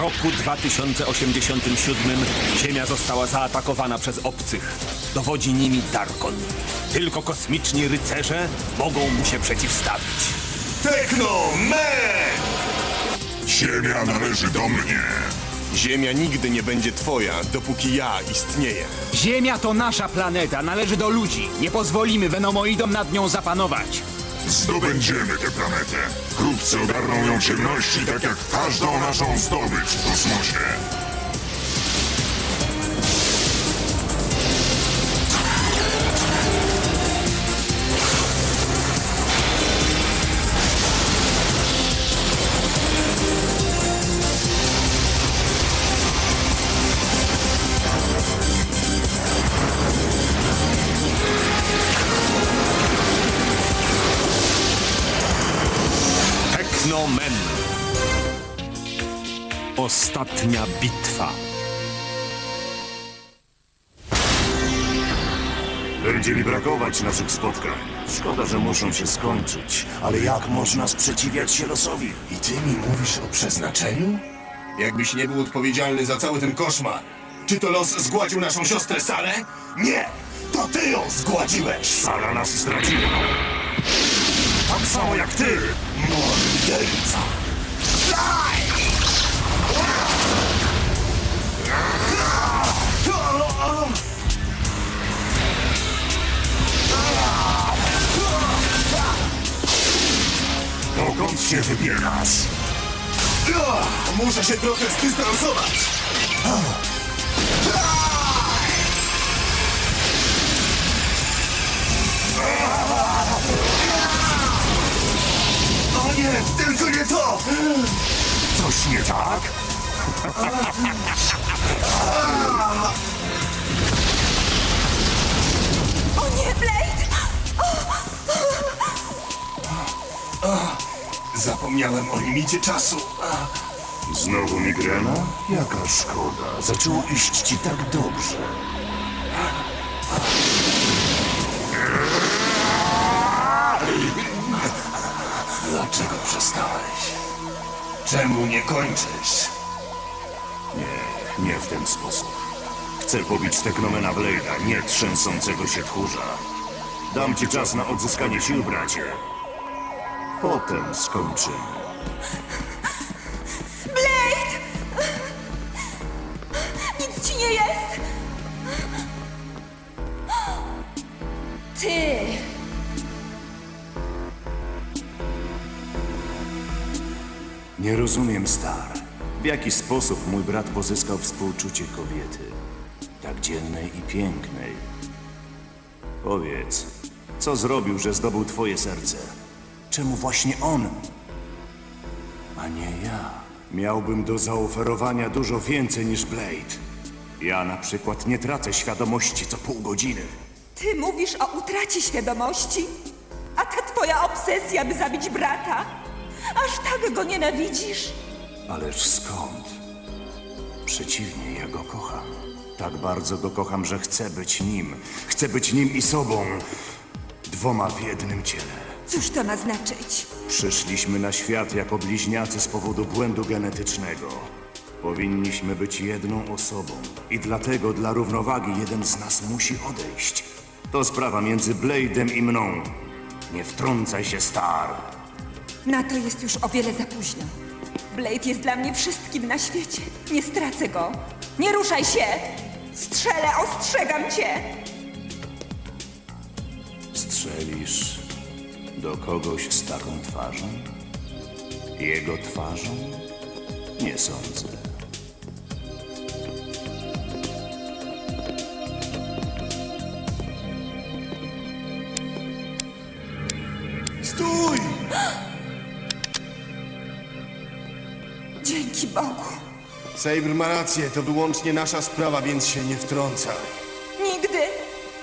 roku 2087 Ziemia została zaatakowana przez obcych. Dowodzi nimi Darkon. Tylko kosmiczni rycerze mogą mu się przeciwstawić. Techno Man! Ziemia należy do mnie. Ziemia nigdy nie będzie twoja, dopóki ja istnieję. Ziemia to nasza planeta, należy do ludzi. Nie pozwolimy Venomoidom nad nią zapanować. Zdobędziemy tę planetę. Wkrótce ogarną ją ciemności, tak jak każdą naszą zdobycz w kosmosie. Będzie mi brakować naszych spotkań. Szkoda, że muszą się skończyć. Ale jak można sprzeciwiać się losowi? I ty mi mówisz o przeznaczeniu? Jakbyś nie był odpowiedzialny za cały ten koszmar. Czy to los zgładził naszą siostrę Salę? Nie! To ty ją zgładziłeś! Sara nas zdradziła. Tak samo jak ty! Morderca! Dokąd się wybierasz? Muszę się trochę zdystansować. O nie! Tylko nie to! Coś nie tak? O nie, Blade! Zapomniałem o limicie czasu. Znowu migrena? Jaka szkoda. Zaczęło iść ci tak dobrze. Dlaczego przestałeś? Czemu nie kończysz? Nie, nie w ten sposób. Chcę pobić Teknomena Blade'a, nie trzęsącego się tchórza. Dam ci czas na odzyskanie sił, bracie. Potem skończymy. Blade! Nic ci nie jest! Ty! Nie rozumiem, Star. W jaki sposób mój brat pozyskał współczucie kobiety? Tak dzielnej i pięknej. Powiedz, co zrobił, że zdobył twoje serce? Czemu właśnie on? A nie ja. Miałbym do zaoferowania dużo więcej niż Blade. Ja na przykład nie tracę świadomości co pół godziny. Ty mówisz o utracie świadomości? A ta twoja obsesja, by zabić brata? Aż tak go nienawidzisz? Ależ skąd? Przeciwnie, ja go kocham. Tak bardzo go kocham, że chcę być nim. Chcę być nim i sobą. Dwoma w jednym ciele. Cóż to ma znaczyć? Przyszliśmy na świat jako bliźniacy z powodu błędu genetycznego. Powinniśmy być jedną osobą i dlatego dla równowagi jeden z nas musi odejść. To sprawa między Blade'em i mną. Nie wtrącaj się, Star. Na to jest już o wiele za późno. Blade jest dla mnie wszystkim na świecie. Nie stracę go. Nie ruszaj się! Strzelę, ostrzegam cię! Strzelisz do kogoś z taką twarzą? Jego twarzą? Nie sądzę. Stój! Dzięki Bogu. Saber ma rację, to wyłącznie nasza sprawa, więc się nie wtrącaj. Nigdy!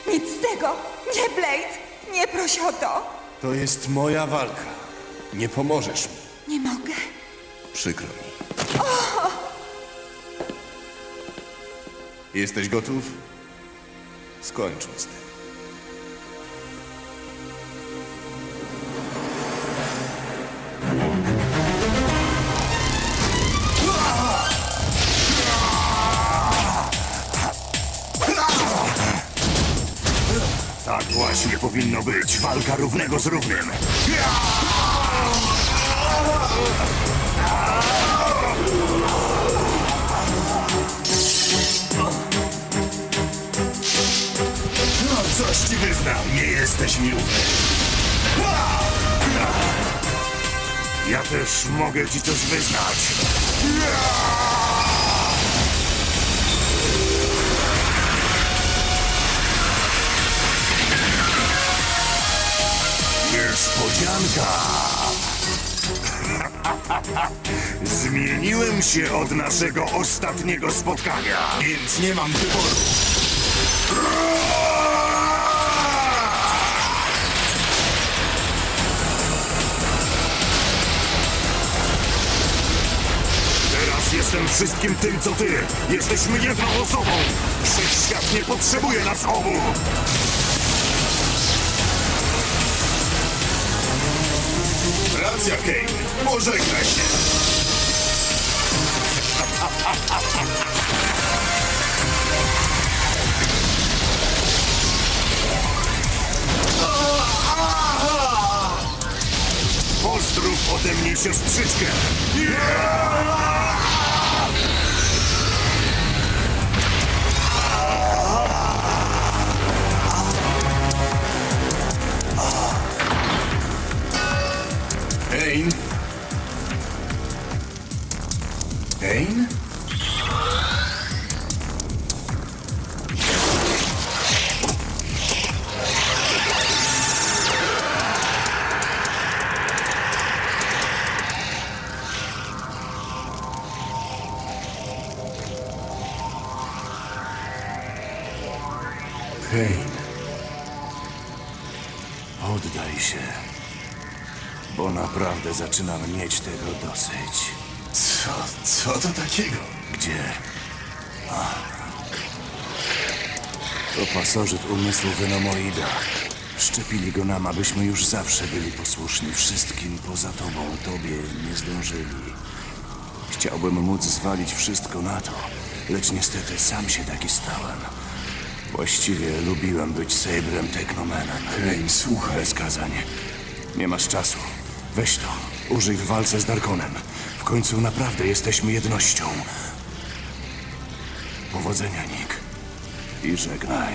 Nic z tego! Nie, Blade! Nie proś o to! To jest moja walka. Nie pomożesz mi. Nie mogę. Przykro mi. Jesteś gotów? Skończmy z tym. Właśnie powinno być. Walka równego z równym. No, coś ci wyznam, nie jesteś miły. Ja też mogę ci coś wyznać. Niespodzianka! Zmieniłem się od naszego ostatniego spotkania. Więc nie mam wyboru. Teraz jestem wszystkim tym, co ty. Jesteśmy jedną osobą. Wszechświat nie potrzebuje nas obu. Racja, Kane. Pożegnaj się. Pozdrów ode mnie siostrzyczkę. Kane? Kane? Takiego? Gdzie? A. To pasożyt umysłu Venomoida. Szczepili go nam, abyśmy już zawsze byli posłuszni wszystkim poza tobą. Tobie nie zdążyli. Chciałbym móc zwalić wszystko na to, lecz niestety sam się taki stałem. Właściwie lubiłem być Sabrem Technomanem. Kane, słuchaj. Bez kazań. Nie masz czasu. Weź to. Użyj w walce z Darkonem. W końcu naprawdę jesteśmy jednością. Powodzenia, Nick. I żegnaj.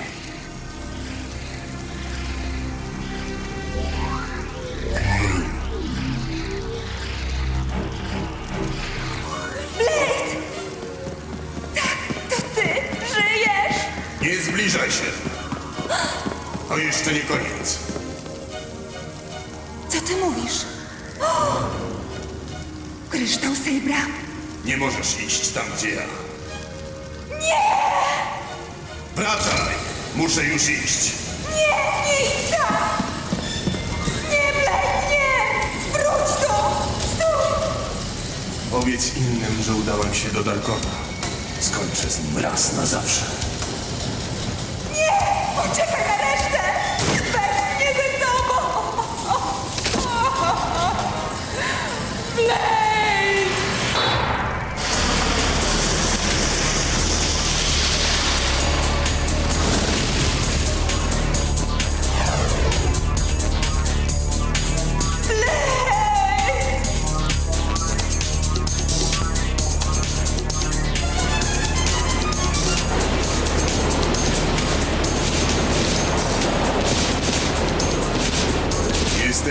To ty żyjesz! Nie zbliżaj się. To jeszcze nie koniec. Nie możesz iść tam, gdzie ja. Nie! Wracaj! Muszę już iść. Nie, nie idź tam! Nie, Blake, nie! Wróć tu! Stój! Powiedz innym, że udałem się do Darkona. Skończę z nim raz na zawsze. Nie! Poczekaj na resztę!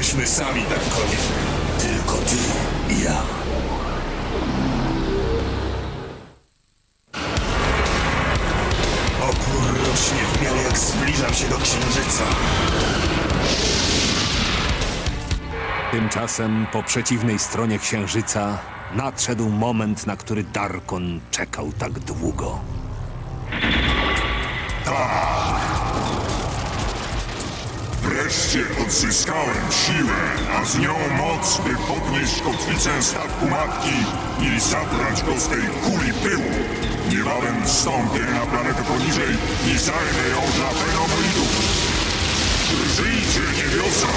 Jesteśmy sami, Darkonie. Tylko ty i ja. Opór rośnie w miarę jak zbliżam się do Księżyca. Tymczasem po przeciwnej stronie księżyca nadszedł moment, na który Darkon czekał tak długo. Wreszcie odzyskałem siłę, a z nią moc, by podnieść kotwicę statku matki i zabrać go z tej kuli pyłu. Niebawem wstąpię na planetę poniżej i zajmę ją dla fenomenidów. Żyjcie niebiosa!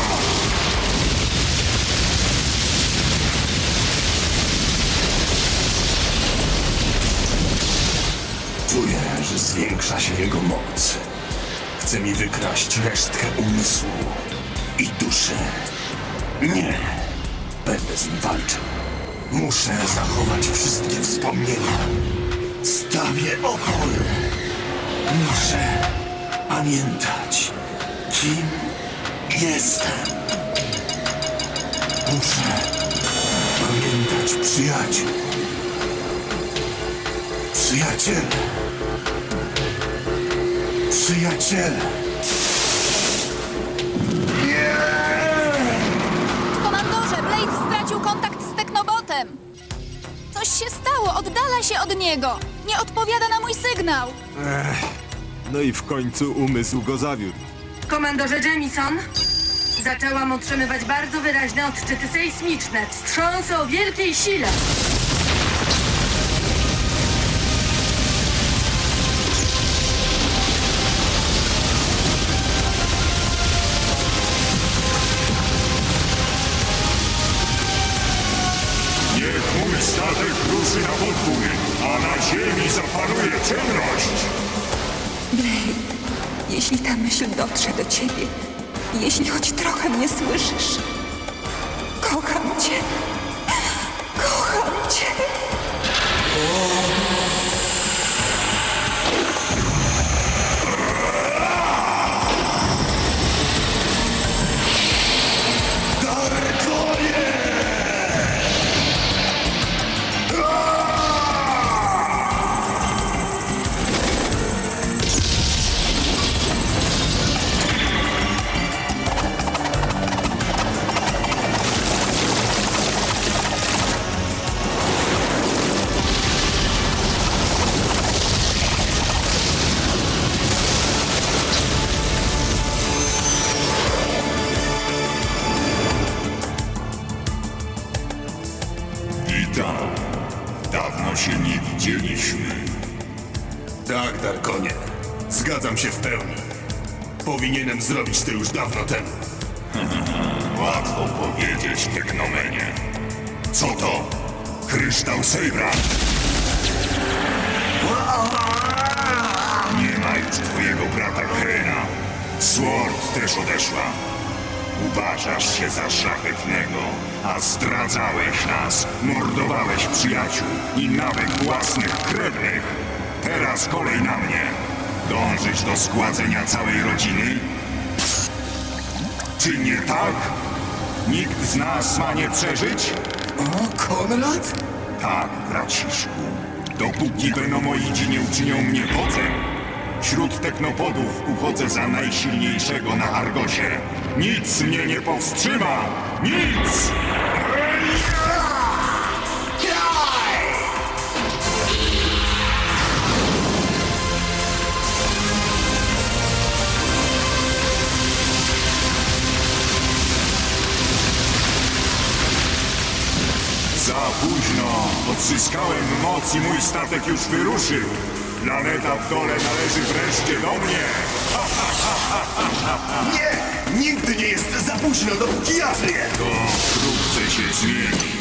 Czuję, że zwiększa się jego moc. Chce mi wykraść resztkę umysłu i duszy. Nie. Będę z nim walczył. Muszę zachować wszystkie wspomnienia. Stawię opór. Muszę pamiętać, kim jestem. Muszę pamiętać przyjaciół. Przyjaciele. Przyjaciele. Komandorze, Blade stracił kontakt z Teknobotem. Coś się stało, oddala się od niego. Nie odpowiada na mój sygnał. No i w końcu umysł go zawiódł. Komandorze Jamison, zaczęłam otrzymywać bardzo wyraźne odczyty sejsmiczne, wstrząsy o wielkiej sile. Statek ruszy na podwój, a na ziemi zapanuje ciemność! Blade, jeśli ta myśl dotrze do ciebie, jeśli choć trochę mnie słyszysz, kocham cię. Kocham cię. Tak, Darkonie. Zgadzam się w pełni. Powinienem zrobić to już dawno temu. Łatwo powiedzieć, Teknomenie. Co to? Kryształ Sejbra. Nie ma już twojego brata Krena. Sword też odeszła. Uważasz się za szlachetnego, a zdradzałeś nas, mordowałeś przyjaciół i nawet własnych krewnych. Teraz kolej na mnie. Dążyć do zgładzenia całej rodziny? Czy nie tak? Nikt z nas ma nie przeżyć? O, Konrad? Tak, braciszku. Dopóki Venomoidzi nie uczynią mnie wodzem, wśród teknopodów uchodzę za najsilniejszego na Argosie. Nic mnie nie powstrzyma! Nic! Późno! Odzyskałem moc i mój statek już wyruszył. Planeta w dole należy wreszcie do mnie. Nie! Nigdy nie jest za późno, dopóki ja żyję! To wkrótce się zmieni.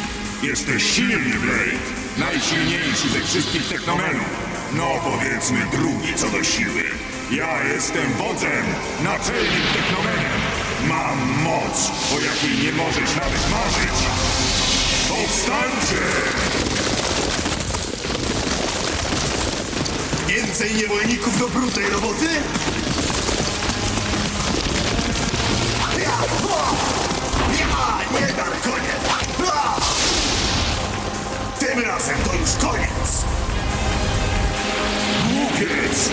Jesteś silny, Blade. Najsilniejszy ze wszystkich technomenów. No powiedzmy drugi co do siły. Ja jestem wodzem, naczelnik technomenem. Mam moc, o jakiej nie możesz nawet marzyć. Więcej niewolników do brudnej roboty? Ja! Ja! Nie, Darkonie! A! Tym razem to już koniec! Głupiec!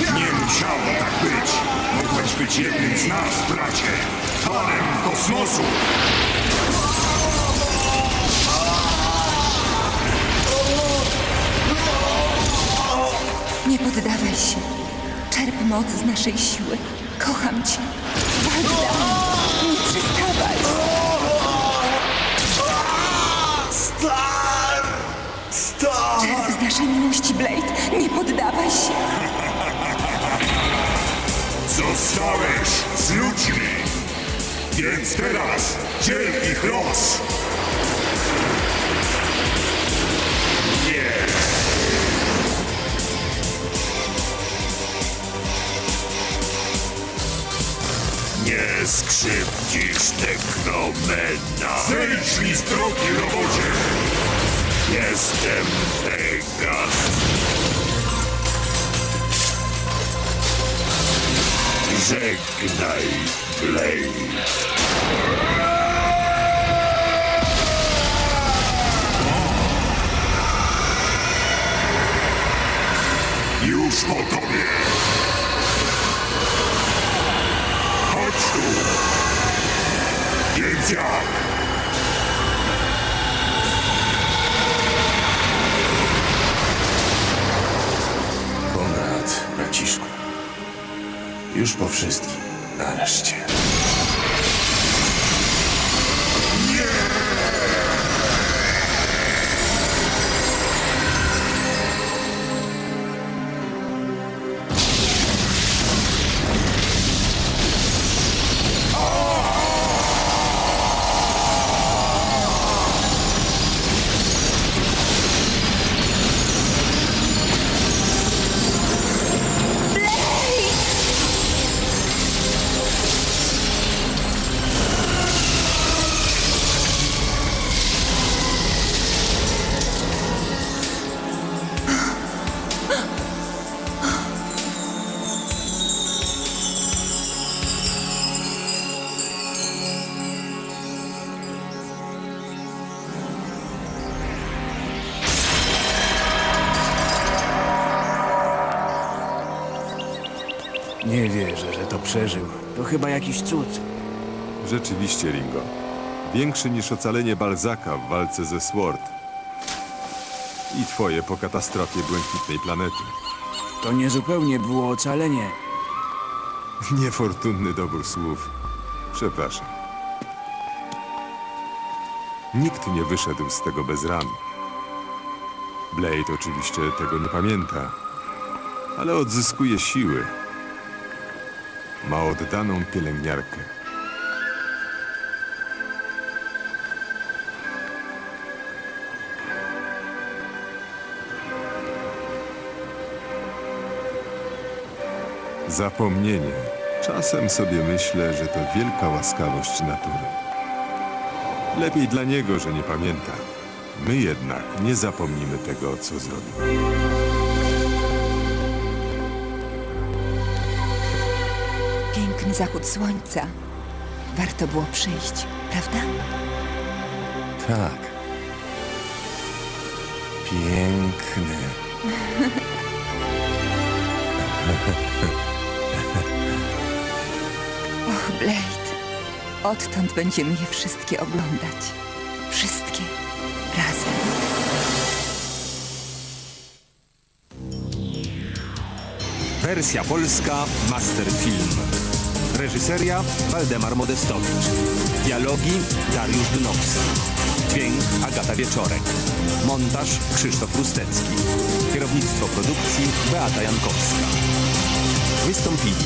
Nie musiało tak być. Mogłeś być jednym z nas, bracie. Panem kosmosu. Nie poddawaj się. Czerp moc z naszej siły. Kocham cię. Walcz mnie. Nie przestawaj. Star! Star! Czerp z naszej miłości, Blade. Nie poddawaj się. Zostałeś z ludźmi. Więc teraz dziel ich los. Fenomena. Zejdź mi z drogi, robocie! Jestem Pegas. Żegnaj, Blade. Już po tobie! Chodź tu! Jak? Konrad, braciszku. Już po wszystkim. Nareszcie. Przeżył. To chyba jakiś cud. Rzeczywiście, Ringo. Większy niż ocalenie Balzaka w walce ze Sword. I twoje po katastrofie błękitnej planety. To niezupełnie było ocalenie. Niefortunny dobór słów. Przepraszam. Nikt nie wyszedł z tego bez ran. Blade oczywiście tego nie pamięta, ale odzyskuje siły. Ma oddaną pielęgniarkę. Zapomnienie. Czasem sobie myślę, że to wielka łaskawość natury. Lepiej dla niego, że nie pamięta. My jednak nie zapomnimy tego, co zrobił. Zachód słońca. Warto było przyjść, prawda? Tak. Piękny. Och, Blade. Odtąd będziemy je wszystkie oglądać. Wszystkie. Razem. Wersja polska Masterfilm. Reżyseria Waldemar Modestowicz. Dialogi Dariusz Dnowski. Dźwięk Agata Wieczorek. Montaż Krzysztof Rustecki. Kierownictwo produkcji Beata Jankowska. Wystąpili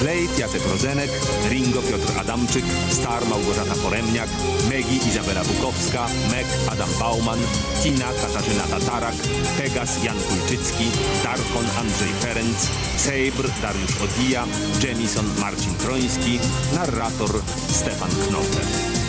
Blade Jacek Rodzenek, Ringo Piotr Adamczyk, Star Małgorzata Poremniak, Megi Izabela Bukowska, Meg Adam Bauman, Tina Katarzyna Tatarak, Pegas Jan Kulczycki, Darkon Andrzej Ferenc, Sejbr Dariusz Odija, Jemison Marcin Troński, narrator Stefan Knopper.